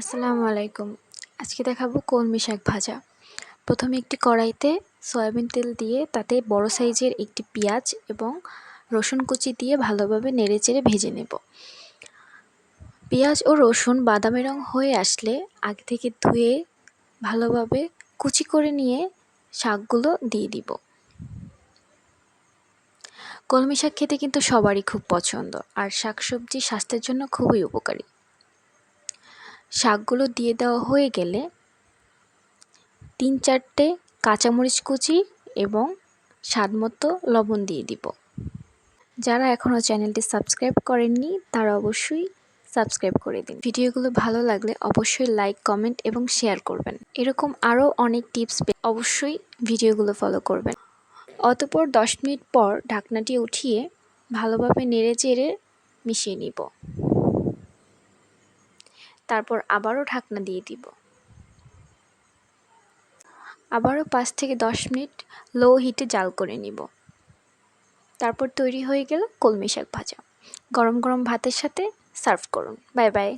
আসসালামু আলাইকুম। আজকে দেখাবো কলমি শাক ভাজা। প্রথমে একটি কড়াইতে সয়াবিন তেল দিয়ে তাতে বড় সাইজের একটি পেঁয়াজ এবং রসুন কুচি দিয়ে ভালোভাবে নেড়েচেড়ে ভেজে নেব। পেঁয়াজ ও রসুন বাদামি রং হয়ে আসলে আগে থেকে ধুয়ে ভালোভাবে কুচি করে নিয়ে শাকগুলো দিয়ে দিব। কলমি শাক খেতে কিন্তু সবারই খুব পছন্দ, আর শাকসবজি স্বাস্থ্যের জন্য খুবই উপকারী। শাকগুলো দিয়ে দেওয়া হয়ে গেলে তিন চারটে কাঁচামরিচ কুচি এবং স্বাদমতো লবণ দিয়ে দিব। যারা এখনও চ্যানেলটি সাবস্ক্রাইব করেননি, তারা অবশ্যই সাবস্ক্রাইব করে দিন। ভিডিওগুলো ভালো লাগলে অবশ্যই লাইক, কমেন্ট এবং শেয়ার করবেন। এরকম আরও অনেক টিপস অবশ্যই ভিডিওগুলো ফলো করবেন। অতপর দশ মিনিট পর ঢাকনাটি উঠিয়ে ভালোভাবে নেড়ে চেড়ে মিশিয়ে নিব। তারপর আবারও ঢাকনা দিয়ে দিব। আবারও পাঁচ থেকে দশ মিনিট লো হিটে জাল করে নিব। তারপর তৈরি হয়ে গেল কলমি শাক ভাজা। গরম গরম ভাতের সাথে সার্ভ করুন। Bye bye